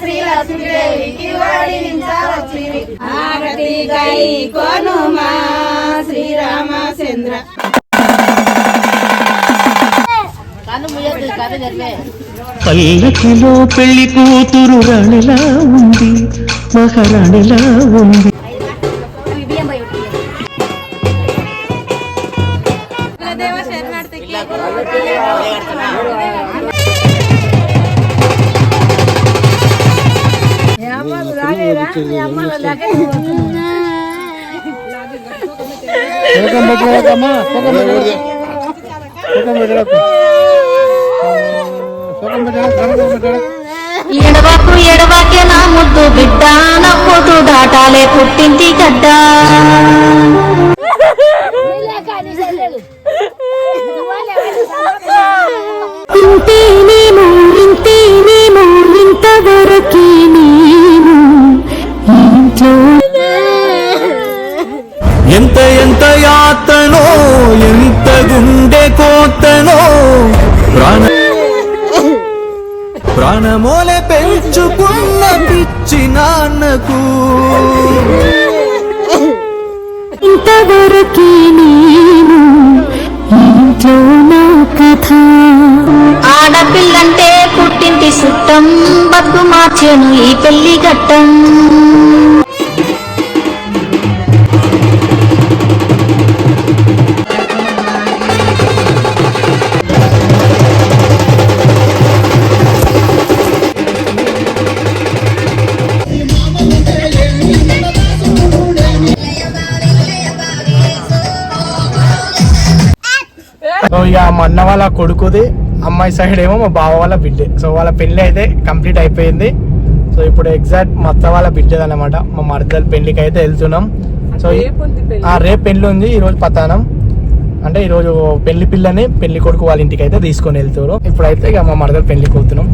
శ్రీలక్ష్మీదేవికి వడించవచ్చిరి ఆగతి కై కొనుమా శ్రీరామచంద్ర పల్లకిలో పెళ్ళి కూతురు రాణిలా ఉంది మహారాణిలా ఉంది. ఎడవకు ఎడవకే నా ముద్దు బిడ్డ. నా పొద్దు దాటాలే పుట్టింటి గడ్డ. ఇంతేనేమో ఇంతవరకే నేను ఎంత ఎంత యాతనో ఎంత గుండె కోతనో ప్రాణ ప్రాణమోలే పెంచుకున్న పిచ్చి నాన్నకు. ఇంతవరకే నేను ఇంట్లో కథ. ఆడపిల్లంటే పుట్టింటి సుట్టం బతుకు మార్చెను ఈ పెళ్ళి ఘట్టం. ఇక మా అన్న వాళ్ళ కొడుకుది అమ్మాయి సైడ్ ఏమో మా బావ వాళ్ళ బిడ్డే. సో వాళ్ళ పెళ్ళి అయితే కంప్లీట్ అయిపోయింది. సో ఇప్పుడు ఎగ్జాక్ట్ మా అత్త వాళ్ళ బిడ్డది అనమాట మా మరదల పెళ్ళికి అయితే వెళ్తున్నాం. సో రేపు పెళ్ళి ఉంది. ఈ రోజు పతానం. అంటే ఈ రోజు పెళ్ళి పిల్లని పెళ్ళి కొడుకు వాళ్ళ ఇంటికి అయితే తీసుకొని వెళ్తారు ఇప్పుడైతే ఇక మా మరదల పెళ్ళి కూతున్నాం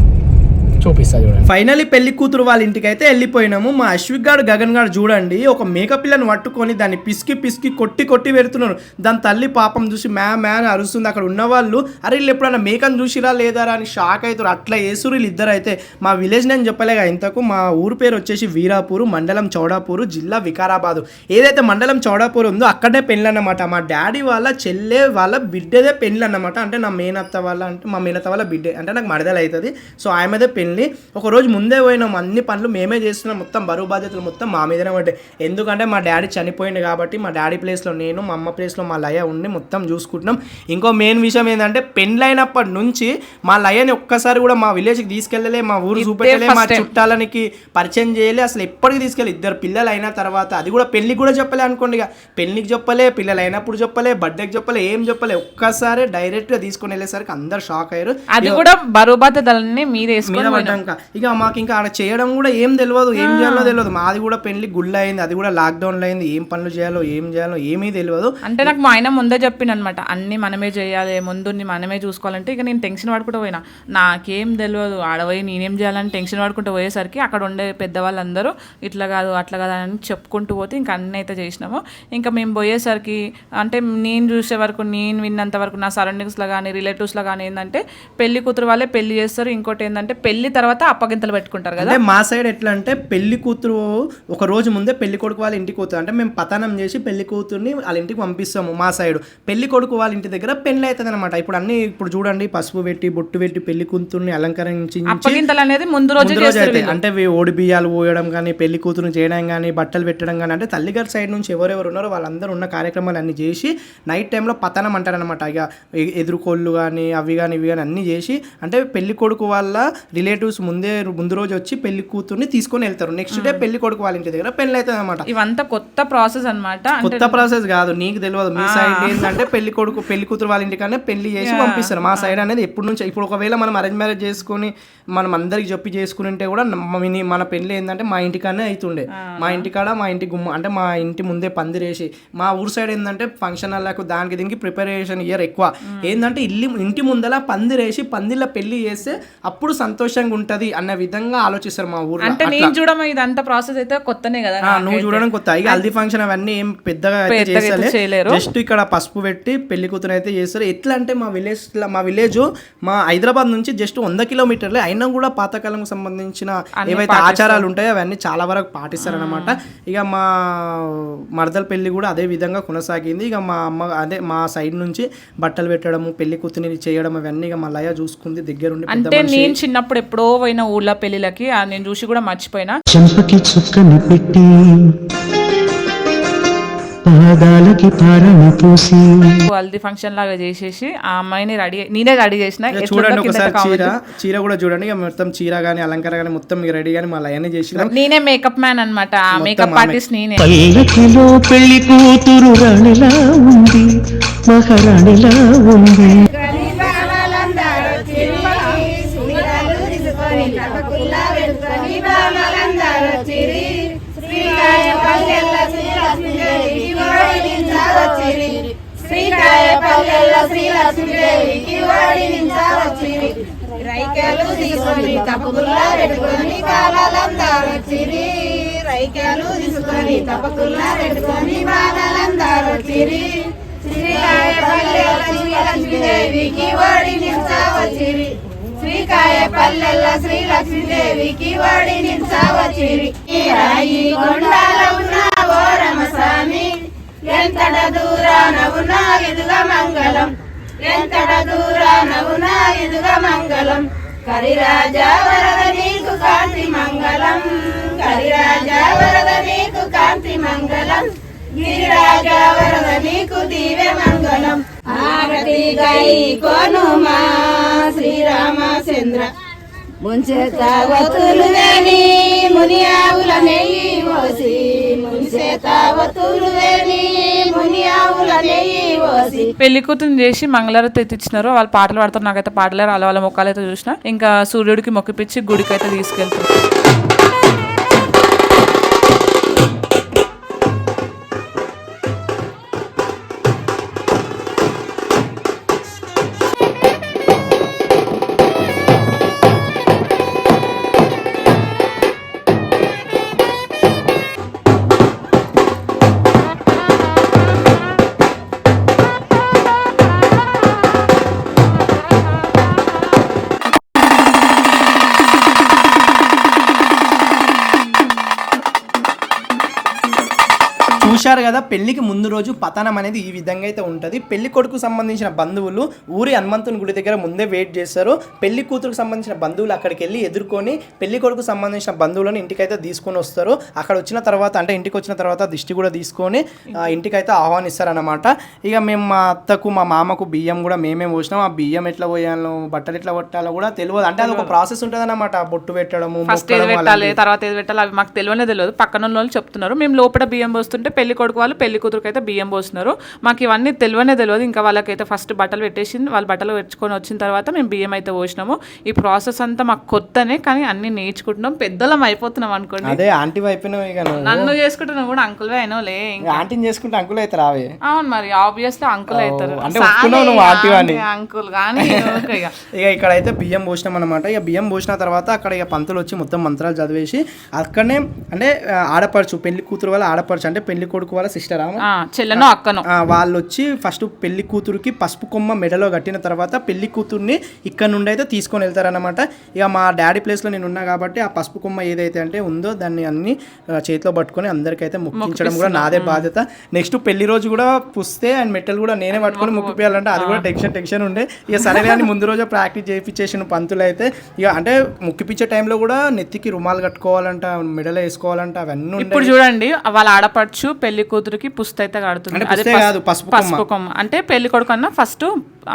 చూపిస్తా చూడండి. ఫైనల్లీ పెళ్ళి కూతురు వాళ్ళ ఇంటికి అయితే వెళ్ళిపోయినాము. మా అశ్విక్ గారు గగన్ గారు చూడండి ఒక మేక పిల్లని పట్టుకొని దాన్ని పిసికి పిసికి కొట్టి కొట్టి పెడుతున్నారు. దాని తల్లి పాపం చూసి మ్యా మ్యా అని అరుస్తుంది. అక్కడ ఉన్న వాళ్ళు అరే వీళ్ళు ఎప్పుడైనా మేకను చూసిరా లేదారా అని షాక్ అవుతారు. అట్లా వేసురు వీళ్ళు ఇద్దరు అయితే మా విలేజ్ నేను చెప్పలేగా ఇంతకు మా ఊరు పేరు వచ్చేసి వీరాపూరు మండలం చౌడాపూరు జిల్లా వికారాబాదు. ఏదైతే మండలం చౌడాపూర్ ఉందో అక్కడే పెళ్ళి అన్నమాట మా డాడీ వాళ్ళ చెల్లె వాళ్ళ బిడ్డదే పెళ్ళి అన్నమాట అంటే నా మేనత్త వాళ్ళ అంటే మా మేనత్త వాళ్ళ బిడ్డే అంటే నాకు మడదలు అవుతుంది సో ఆమెదే పెళ్ళి ఒక రోజు ముందే పోయినాం. అన్ని పనులు మేమే చేస్తున్నాం. మొత్తం బరువు బాధ్యతలు మొత్తం మా మీదనే పడ్డాయి ఎందుకంటే మా డాడీ చనిపోయింది కాబట్టి మా డాడీ ప్లేస్లో నేను మా అమ్మ ప్లేస్లో మా లయ ఉండి మొత్తం చూసుకుంటున్నాం. ఇంకో మెయిన్ విషయం ఏంటంటే పెళ్ళైనప్పటి నుంచి మా లయని ఒక్కసారి కూడా మా విలేజ్కి తీసుకెళ్ళలే మా ఊరు చూపెట్టలే మా చుట్టాలనికి పరిచయం చేయలే అసలు ఎప్పటికి తీసుకెళ్ళి ఇద్దరు పిల్లలు అయిన తర్వాత అది కూడా పెళ్ళికి కూడా చెప్పలే అనుకోండి ఇక. పెళ్ళికి చెప్పలే పిల్లలు అయినప్పుడు చెప్పలే బర్త్డేకి చెప్పలే ఏం చెప్పలే. ఒక్కసారి డైరెక్ట్గా తీసుకొని వెళ్ళేసరికి అందరు షాక్ అయ్యారు. అది కూడా బరువు బాధ్యతలన్నీ మీరు పడ్డాక ఇక. మాకు ఇంకా ఆడ చేయడం కూడా ఏం తెలియదు ఏం చేయాలో తెలియదు మాది కూడా పెళ్ళి గుళ్ళ అయింది అది కూడా లాక్డౌన్లో అయింది. ఏం పనులు చేయాలో ఏం చేయాలో ఏమీ తెలియదు అంటే నాకు మా ఆయన ముందే చెప్పిండు అనమాట అన్ని మనమే చేయాలి ముందు మనమే చూసుకోవాలంటే ఇక నేను టెన్షన్ పడుకుంటూ పోయినా. నాకేం తెలియదు ఆడపోయి నేనేం చేయాలని టెన్షన్ పడుకుంటూ పోయేసరికి అక్కడ ఉండే పెద్దవాళ్ళందరూ ఇట్లా కాదు అట్లా కాదు అని చెప్పుకుంటూ పోతే ఇంకా అన్నీ అయితే చేసినాము. ఇంకా మేము పోయేసరికి అంటే నేను చూసే వరకు నేను విన్నంత వరకు నా సరౌండింగ్స్లో కానీ రిలేటివ్స్లో కానీ ఏంటంటే పెళ్ళి కూతురు వాళ్ళే పెళ్ళి చేస్తారు. ఇంకోటి ఏంటంటే పెళ్ళి తర్వాత అప్పగింతలు పెట్టుకుంటారు కదా. మా సైడ్ ఎట్లా అంటే పెళ్ళి కూతురు ఒక రోజు ముందే పెళ్ళి కొడుకు వాళ్ళ ఇంటికి పోతుంది అంటే మేము పతనం చేసి పెళ్ళి కూతుర్ని వాళ్ళ ఇంటికి పంపిస్తాము మా సైడ్. పెళ్ళి కొడుకు వాళ్ళ ఇంటి దగ్గర పెళ్ళి అవుతుంది అనమాట ఇప్పుడు అన్ని ఇప్పుడు చూడండి పసుపు పెట్టి బొట్టు పెట్టి పెళ్ళి కూతుర్ని అలంకరించి అప్పగింతలు అనేది ముందు రోజు. అంటే ఓడి బియ్యాలు పోయడం కానీ పెళ్ళి కూతురు చేయడం కానీ బట్టలు పెట్టడం కానీ అంటే తల్లిగారి సైడ్ నుంచి ఎవరెవరు ఉన్నారో వాళ్ళందరూ ఉన్న కార్యక్రమాలు అన్ని చేసి నైట్ టైంలో పతనం అంటారనమాట ఇక ఎదురుకోళ్ళు కానీ అవి కానీ ఇవి కానీ అన్ని చేసి అంటే పెళ్ళి కొడుకు వాళ్ళ రిలేటివ్స్ ముందే ముందు రోజు వచ్చి పెళ్ళి కూతుర్ని తీసుకొని వెళ్తారు. నెక్స్ట్ డే పెళ్ళి కొడుకు వాళ్ళ ఇంటి దగ్గర పెళ్ళి అవుతుంది అనమాట ఇవంతా కొత్త ప్రాసెస్ అనమాట కొత్త ప్రాసెస్ కాదు నీకు తెలియదు మీ సైడ్ ఏంటంటే పెళ్ళి కొడుకు పెళ్ళి కూతురు వాళ్ళ ఇంటికనే పెళ్ళి చేసి పంపిస్తారు. మా సైడ్ అనేది ఎప్పుడు నుంచి ఇప్పుడు ఒకవేళ మనం అరేంజ్ మ్యారేజ్ చేసుకుని మనం అందరికి చెప్పి చేసుకుని ఉంటే కూడా మిని- పెళ్ళి ఏంటంటే మా ఇంటికానే అవుతుండే మా ఇంటికాడ మా ఇంటి గుమ్మ అంటే మా ఇంటి ముందే పందిరేసి మా ఊరు సైడ్ ఏంటంటే ఫంక్షన్ హాల్లకు దానికి దీనికి ప్రిపరేషన్ ఇయర్ ఎక్కువ. ఏంటంటే ఇల్లు ఇంటి ముందల పందిరేసి పందిళ్ళ పెళ్ళి చేస్తే అప్పుడు సంతోషంగా విధంగా ఉంటది అన్న విధంగా ఆలోచిస్తారు మా ఊర్లో. అంటే నేను చూడడం ఇదంతా ప్రాసెస్ అయితే కొత్తనే కదా నువ్వు చూడడం కొత్త. ఇక హల్దీ ఫంక్షన్ అవన్నీ ఏం పెద్దగా. చేయలేరు. జస్ట్ ఇక్కడ పసుపు పెట్టి పెళ్ళి కూతురు అయితే చేస్తారు ఎట్లా అంటే మా విలేజ్ మా విలేజ్ మా హైదరాబాద్ నుంచి జస్ట్ వంద కిలోమీటర్లే. అయినా కూడా పాతకాలంకి సంబంధించిన ఏవైతే ఆచారాలు ఉంటాయో అవన్నీ చాలా వరకు పాటిస్తారనమాట ఇక మా మరదల పెళ్ళి కూడా అదే విధంగా కొనసాగింది. ఇక మా అమ్మ అదే మా సైడ్ నుంచి బట్టలు పెట్టడము పెళ్ళి కూతురిని చేయడం అవన్నీ ఇక మా లయ చూసుకుంది. దగ్గరుండి అంటే. నేను చిన్నప్పుడు ఎప్పుడో పోయిన ఊళ్ళో పెళ్ళిళ్ళకి ఆ నేను చూసి కూడా మర్చిపోయినా. చెంపకి చుక్కను పెట్టి పాదాలకి పారను పూసి. హల్దీ ఫంక్షన్ లాగా చేసేసి ఆ అమ్మాయిని రెడీ నేనే రెడీ చేసిన. చూడండి ఒకసారి. చీర. చీర కూడా చూడండి. ఇక మొత్తం చీర గానీ అలంకారం గానీ మొత్తం రెడీ గానీ మా లయనే చేసినాం. నేనే మేకప్ మ్యాన్ అనమాట మేకప్ ఆర్టిస్ట్ నేనే. పల్లకిలో పెళ్ళి కూతురు రాణిలా ఉంది మహారాణిలా ఉంది. శ్రీలక్ష్మీదేవికి ఓడినించవచ్చిరి రైకెలు తీసుకొని తపకుల్లా పెట్టుకొని బాలలందరూ చిరి తీసుకొని పెట్టుకొని శ్రీలక్ష్మీదేవికి రాయి కొండాల ఉన్న ఓ రమస్వామి ఎంతట దూరాన ఉన్న ఎదుగ మంగళం? ఎంతట దూరాన ఉన్న ఎదుగ మంగళం? కరిరాజా వరద నీకు కాంతి మంగళం. కరిరాజా వరద నీకు కాంతి మంగళం. గిరిరాజా వరద నీకు దివ్య మంగళం. ఆగతి గై కొనుమా శ్రీరామచంద్ర ముంచేత వతులు వేని ముని ఆవుల నెయ్యి పోసి ముంచేత వతులు వేని ముని ఆవుల నెయ్యి పోసి. పెళ్ళి కూతురు చేసి మంగళారతి ఎత్తిచ్చినారు వాళ్ళు పాటలు పాడతారు. నాకైతే పాటలే రాలే. వాళ్ళ మొక్కలు అయితే చూసిన. ఇంకా సూర్యుడికి మొక్కిపిచ్చి గుడికి అయితే తీసుకెళ్తారు చూశారు కదా పెళ్ళికి ముందు రోజు పతనం అనేది ఈ విధంగా అయితే ఉంటుంది. పెళ్ళి కొడుకు సంబంధించిన బంధువులు ఊరి హనుమంతుని గుడి దగ్గర ముందే వెయిట్ చేస్తారు. పెళ్ళి కూతురుకు సంబంధించిన బంధువులు అక్కడికి వెళ్ళి ఎదుర్కొని పెళ్ళి కొడుకు సంబంధించిన బంధువులను ఇంటికైతే తీసుకొని వస్తారు. అక్కడ వచ్చిన తర్వాత అంటే ఇంటికి వచ్చిన తర్వాత దిష్టి కూడా తీసుకొని ఇంటికైతే ఆహ్వానిస్తారనమాట ఇక మేము మా అత్తకు మా మామకు బియ్యం కూడా మేమే పోసినాం. ఆ బియ్యం ఎట్లా పోయాలో బట్టలు ఎట్లా కొట్టాలో కూడా తెలియదు అంటే అది ఒక ప్రాసెస్ ఉంటుంది అనమాట బొట్టు పెట్టడము ఫస్ట్ ఏది మొక్కడము పెట్టాలి. తర్వాత ఏది పెట్టాలి అవి మాకు తెలియనే తెలియదు. పక్కన వాళ్ళు చెప్తున్నారు. మేము లోపల బియ్యం పోస్తుంటే పెళ్ళి కొడుకు వాళ్ళు పెళ్ళి కూతురుకి అయితే బియ్యం పోస్తున్నారు. మాకు ఇవన్నీ తెలియనే తెలియదు. ఇంకా వాళ్ళకైతే ఫస్ట్ బట్టలు పెట్టేసి వాళ్ళు బట్టలు పెట్టుకొని వచ్చిన తర్వాత మేము బియ్యం అయితే పోసినాము. ఈ ప్రాసెస్ అంతా మాకు కొత్తనే కానీ అన్ని నేర్చుకుంటున్నాం. పెద్దలం అయిపోతున్నాం అనుకోండి. అదే ఆంటీ అయిపోయినావు ఇక నన్ను చేసుకుంటున్నా కూడా అంకుల్వే అయినోలే ఇంకా ఆంటీని చేసుకుంటే అంకుల్ అయితే రావే అవును మరి ఆబ్వియస్లీ అంకుల్ అవుతారు. అంటే. అంకుల్ కానీ ఇక. ఇక ఇక్కడ అయితే బియ్యం పోసినాం అనమాట ఇక బియ్యం పోసిన తర్వాత అక్కడ ఇక పంతులు వచ్చి మొత్తం మంత్రాలు చదివేసి అక్కడనే అంటే ఆడపడుచు పెళ్ళి కూతురు వాళ్ళ ఆడపడుచు అంటే పెళ్ళి కొడుకు వాళ్ళ సిస్టర్ ఆ, చెల్లెనో అక్కనో. వాళ్ళు వచ్చి ఫస్ట్ పెళ్ళి కూతురుకి పసుపు కొమ్మ మెడలో కట్టిన తర్వాత పెళ్ళి కూతుర్ని ఇక్కడ నుండి అయితే తీసుకొని వెళ్తారనమాట ఇక మా డాడీ ప్లేస్లో నేను ఉన్నా కాబట్టి ఆ పసుపు కొమ్మ ఏదైతే అంటే ఉందో దాన్ని అన్ని చేతిలో పట్టుకొని అందరికైతే ముక్కించడం కూడా నాదే బాధ్యత. నెక్స్ట్ పెళ్ళి రోజు కూడా పుస్తే అండ్ మెట్టలు కూడా నేనే పట్టుకొని ముక్కిపోయాలంటే అది కూడా టెన్షన్ టెన్షన్ ఉండే. ఇక సరే కానీ ముందు రోజు ప్రాక్టీస్ చేయించేసిన పంతులు అయితే ఇక అంటే ముక్కిపిచ్చే టైంలో కూడా నెత్తికి రుమాలు కట్టుకోవాలంట మెడలో వేసుకోవాలంట అవన్నీ ఇప్పుడు చూడండి వాళ్ళ ఆడపడుచు పెళ్ళి కూతురికి పుస్తైతే అయితే కడుతుంది అదే పుస్తే పసుపు కొమ్మ. అంటే పెళ్ళి కొడుకు అన్న ఫస్ట్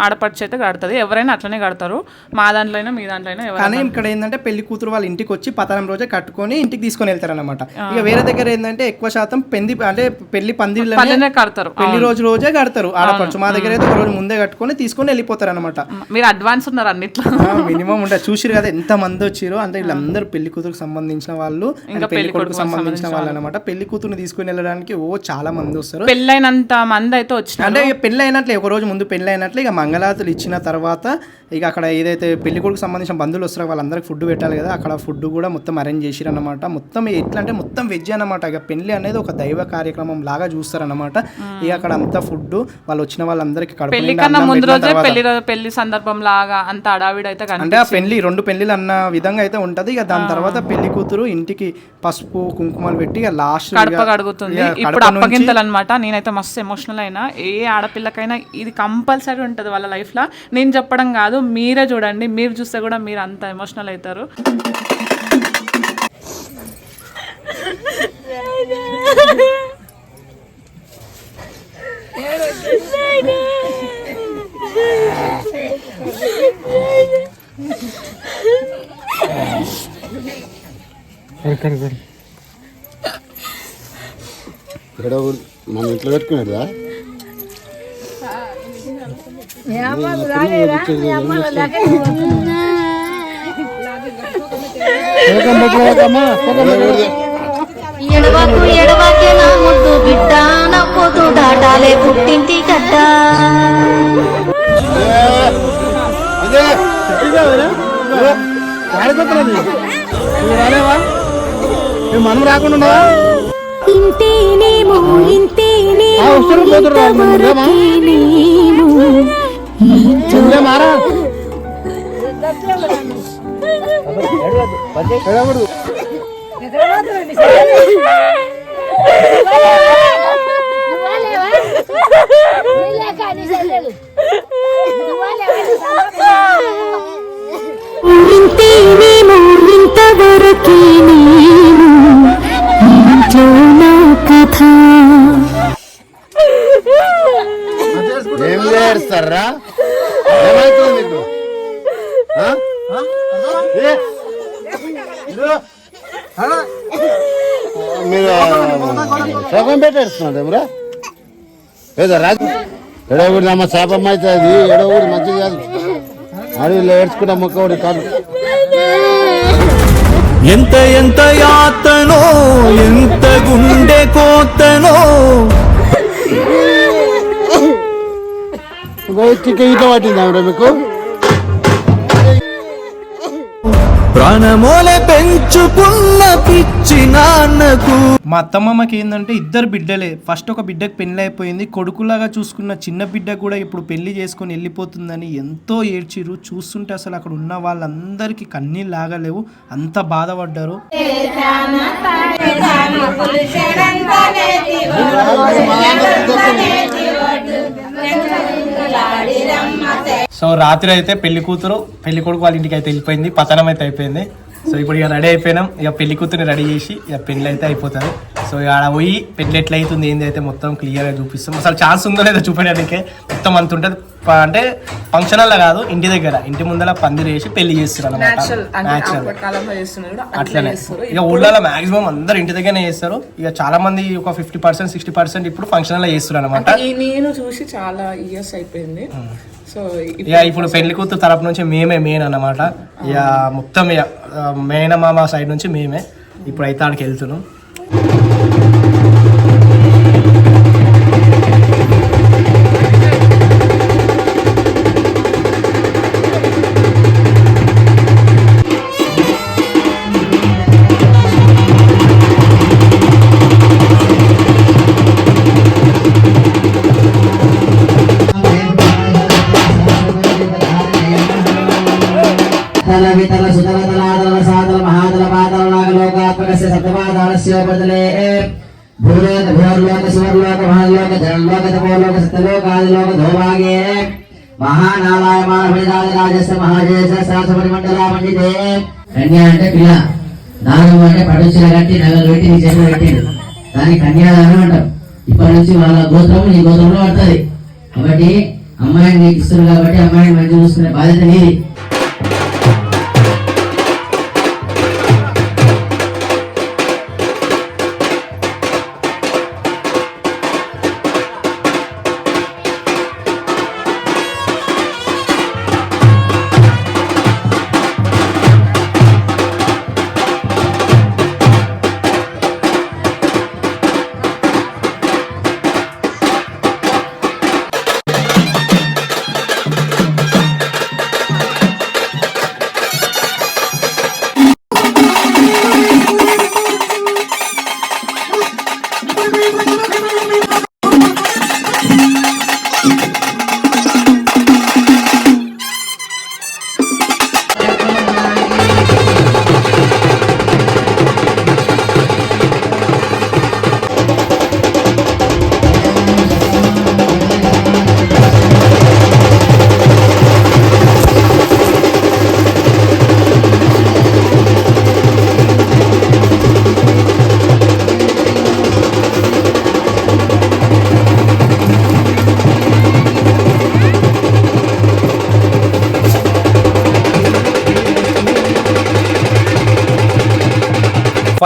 ఆడపడుచు అయితే కడుతుంది. ఎవరైనా అట్లనే కడతారు. మా దాంట్లో అయినా మీ దాంట్లో అయినా కానీ ఇక్కడ ఏంటంటే పెళ్ళి కూతురు వాళ్ళ ఇంటికి వచ్చి పతనం రోజే కట్టుకొని ఇంటికి తీసుకొని వెళ్తారన్నమాట. ఇక వేరే దగ్గర ఏంటంటే ఎక్కువ శాతం పెంది అంటే పెళ్ళి పల్లెనే కడతారు. పెళ్ళి రోజు రోజే కడతారు ఆడపడుచు. మా దగ్గర అయితే ఒక రోజు ముందే కట్టుకొని తీసుకొని వెళ్ళిపోతారు అనమాట మీరు అడ్వాన్స్ ఉన్నారు అన్నిట్లో. మినిమం ఉంటే చూసిరు కదా ఎంత మంది వచ్చిరో అంటే వీళ్ళందరూ పెళ్ళి కూతురుకు సంబంధించిన వాళ్ళు పెళ్ళి కొడుకు సంబంధించిన వాళ్ళు. అనమాట పెళ్ళి కూతురుని తీసుకొని వెళ్ళడానికి ఓ చాలా మంది వస్తారు. పెళ్ళైనంత మంది అయితే వచ్చినారు. అంటే ఇక పెళ్ళి అయినట్లే ఒక రోజు ముందు పెళ్ళి అయినట్లే ఇక మంగళాతులు ఇచ్చిన తర్వాత ఇక అక్కడ ఏదైతే పెళ్ళి కొడుకు సంబంధించిన బంధువులు వస్తారో వాళ్ళందరికీ ఫుడ్ పెట్టాలి కదా అక్కడ ఫుడ్ కూడా మొత్తం అరేంజ్ చేసిరన్నమాట. మొత్తం ఎట్లా అంటే మొత్తం వెజ్ అన్నమాట. ఇక పెళ్ళి అనేది ఒక దైవ కార్యక్రమం లాగా చూస్తారన్నమాట. ఇక అక్కడ అంతా ఫుడ్ వాళ్ళు వచ్చిన వాళ్ళందరికీ పెళ్ళి కన్నా ముందు రోజే పెళ్ళి పెళ్ళి సందర్భం లాగా అంత అడావిడ అయితే అంటే ఆ పెళ్ళి రెండు పెళ్ళిలు అన్న విధంగా అయితే ఉంటది. ఇక దాని తర్వాత పెళ్ళి కూతురు ఇంటికి పసుపు కుంకుమలు పెట్టి ఇక లాస్ట్ కడప కడుగుతుంది. ఇప్పుడు అప్పగింతలు అనమాట నేనైతే మస్తు ఎమోషనల్ అయినా. ఏ ఆడపిల్లకైనా ఇది కంపల్సరీ ఉంటుంది వాళ్ళ లైఫ్లో నేను చెప్పడం కాదు మీరే చూడండి. మీరు చూస్తే కూడా మీరు అంత ఎమోషనల్ అవుతారు. ఇక్కడ మన ఇంట్లో పెట్టుకున్నాడా ఎడవకు ఎడవకే నా ముద్దు బిడ్డ నా పొద్దు దాటాలే పుట్టింటి గడ్డ మనం రాకుండా ఇంతేనేమో ఇంతేనేమో ఇంతేనేమో ఇంతవరకేనేమో ఇంట్లో నా కథ. ఏం చేస్తారా? మీకు మీరు సగం పెట్టేస్తున్నాడు ఏమరా ఏదో రాజు. ఎడో ఊరి నమ్మ శాపం అవుతుంది ఎడో మంచిది కాదు. అడవిలో ఏడ్చుకున్న మొక్క కాదు. ఎంత ఎంత యాతనో ఎంత గుండె కోతనో. ఇక ఈత పట్టింది మీకు? ప్రాణమోలే పెంచుకున్న పిచ్చి నాన్నకు. మా అత్తమ్మకి ఏంటంటే ఇద్దరు బిడ్డలే. ఫస్ట్ ఒక బిడ్డకు పెళ్ళి అయిపోయింది కొడుకులాగా చూసుకున్న చిన్న బిడ్డ కూడా ఇప్పుడు పెళ్ళి చేసుకొని వెళ్ళిపోతుందని ఎంతో ఏడ్చిరు చూస్తుంటే అసలు అక్కడ ఉన్న వాళ్ళందరికీ కన్నీళ్ళు లాగలేవు. అంత బాధపడ్డారు. సో రాత్రి అయితే పెళ్ళి కూతురు పెళ్ళి కొడుకు వాళ్ళ ఇంటికి అయితే వెళ్ళిపోయింది పతనం అయితే అయిపోయింది. సో ఇప్పుడు ఇక రెడీ అయిపోయినాం. ఇక పెళ్ళి కూతురుని రెడీ చేసి ఇక పెళ్ళి అయితే అయిపోతుంది. సో ఇక ఆడ పోయి పెళ్ళి ఎట్లా అవుతుంది ఏంది అయితే మొత్తం క్లియర్గా చూపిస్తాం. అసలు ఛాన్స్ ఉందో లేదో చూపించడానికి మొత్తం అంత ఉంటుంది. అంటే ఫంక్షన్ హాల్లో కాదు ఇంటి దగ్గర ఇంటి ముందర పందిరి వేసి పెళ్ళి చేస్తారు అనమాట అట్లనే. ఇక ఊళ్ళలో మాక్సిమం అందరు ఇంటి దగ్గరనే చేస్తారు. ఇక చాలా మంది ఒక ఫిఫ్టీ పర్సెంట్ సిక్స్టీ పర్సెంట్ ఇప్పుడు ఫంక్షన్ హాల్లో చేస్తారు అనమాట నేను చూసి చాలా ఇయర్స్ అయిపోయింది. సో ఇక ఇప్పుడు పెళ్ళి కూతురు తరపు నుంచి మేమే మెయిన్ అన్నమాట. ఇక మొత్తం ఇక మేనమామ సైడ్ నుంచి మేమే ఇప్పుడు అయితే ఆడికి వెళ్తున్నాం. పిల్ల. దానం అంటే పట్టుచీర కట్టి నగలు పెట్టి నీ చేతులు పెట్టిండు. దాన్ని కన్యాదానం అంటాం. ఇప్పటి నుంచి వాళ్ళ గోత్రం నీ గోత్రంలో పడుతుంది. కాబట్టి అమ్మాయిని నీకు ఇస్తున్నారు కాబట్టి అమ్మాయిని మంచి చూసుకునే బాధ్యత నీది.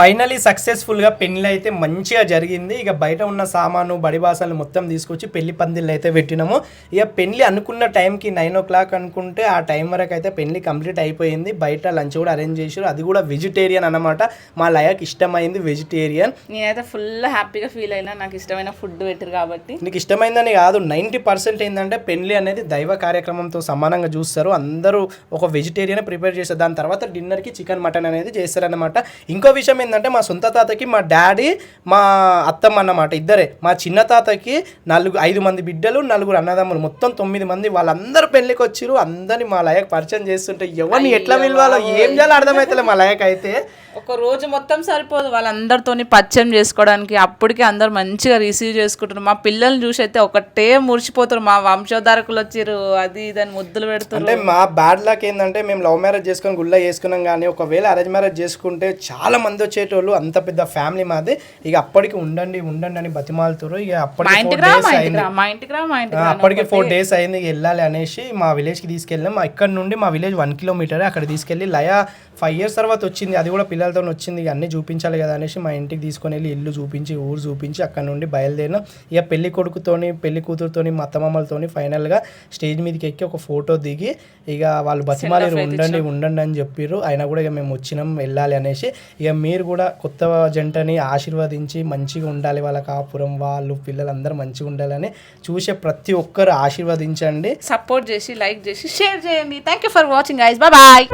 ఫైనలీ సక్సెస్ఫుల్గా పెళ్ళి అయితే మంచిగా జరిగింది. ఇక బయట ఉన్న సామాను బడి బాసాలు మొత్తం తీసుకొచ్చి పెళ్ళి పందిళ్ళు అయితే పెట్టినాము. ఇక పెళ్ళి అనుకున్న టైంకి నైన్ ఓ క్లాక్ అనుకుంటే ఆ టైం వరకు అయితే పెళ్ళి కంప్లీట్ అయిపోయింది. బయట లంచ్ కూడా అరేంజ్ చేసారు అది కూడా వెజిటేరియన్ అన్నమాట. మా లయకి ఇష్టమైంది వెజిటేరియన్ నేనైతే ఫుల్ హ్యాపీగా ఫీల్ అయినా నాకు ఇష్టమైన ఫుడ్ పెట్టారు కాబట్టి. నీకు ఇష్టమైందని కాదు నైంటీ పర్సెంట్ ఏంటంటే పెళ్ళి అనేది దైవ కార్యక్రమంతో సమానంగా చూస్తారు. అందరూ ఒక వెజిటేరియన్ ప్రిపేర్ చేస్తారు. దాని తర్వాత డిన్నర్కి చికెన్ మటన్ అనేది చేస్తారన్నమాట. ఇంకో విషయం ఏంటంటే మా సొంత తాతకి మా డాడీ మా అత్తమ్మ అన్నమాట ఇద్దరే. మా చిన్న తాతకి నలుగు ఐదు మంది బిడ్డలు నలుగురు అన్నదమ్ములు. మొత్తం తొమ్మిది మంది వాళ్ళందరూ పెళ్ళికి వచ్చిరు అందరిని మా లయకు పరిచయం చేస్తుంటే ఎవరిని ఎట్లా పిలవాలో ఏం చేయాలో అర్థమవుతలే మా లయకు అయితే ఒక రోజు మొత్తం సరిపోదు. వాళ్ళందరితోని పరిచయం చేసుకోవడానికి. అప్పటికే అందరు మంచిగా రిసీవ్ చేసుకుంటారు మా పిల్లల్ని చూసి అయితే ఒకటే మురిసిపోతారు మా వంశోధారకులు వచ్చిర్రు. అది ఇదని ముద్దులు పెడుతున్నారు అంటే మా బ్యాడ్ లక్ ఏంటంటే మేము లవ్ మ్యారేజ్ చేసుకొని గుళ్ళ చేసుకున్నాం కానీ ఒకవేళ అరేంజ్ మ్యారేజ్ చేసుకుంటే చాలా మంది వచ్చేటోళ్ళు అంత పెద్ద ఫ్యామిలీ మాది. ఇక అప్పటికి ఉండండి ఉండండి అని బతిమాలుతారు ఇక అప్పటికి అప్పటికి ఫోర్ డేస్ అయింది ఇక వెళ్ళాలి అనేసి మా విలేజ్కి తీసుకెళ్ళాం. ఇక్కడ నుండి మా విలేజ్ వన్ కిలోమీటర్ అక్కడ తీసుకెళ్ళి లయ ఫైవ్ ఇయర్స్ తర్వాత వచ్చింది. అది కూడా పిల్లలతో వచ్చింది. ఇక అన్నీ చూపించాలి కదా అనేసి మా ఇంటికి తీసుకొని వెళ్ళి ఇల్లు చూపించి ఊరు చూపించి అక్కడ నుండి బయలుదేరినాం. ఇక పెళ్ళి కొడుకుతోని పెళ్ళి కూతురుతోని మా అత్తమామలతోని ఫైనల్గా స్టేజ్ మీదకి ఎక్కి ఒక ఫోటో దిగి ఇక వాళ్ళు బతిమాలి ఉండండి ఉండండి అని చెప్పారు అయినా కూడా ఇక మేము వచ్చినాం వెళ్ళాలి అనేసి. ఇక మీరు కూడా కొత్త జంటని ఆశీర్వదించి మంచిగా ఉండాలి వాళ్ళ కాపురం వాళ్ళు పిల్లలందరూ మంచిగా ఉండాలని చూసే ప్రతి ఒక్కరు ఆశీర్వదించండి. సపోర్ట్ చేసి లైక్ చేసి షేర్ చేయండి. Thank you for watching guys bye bye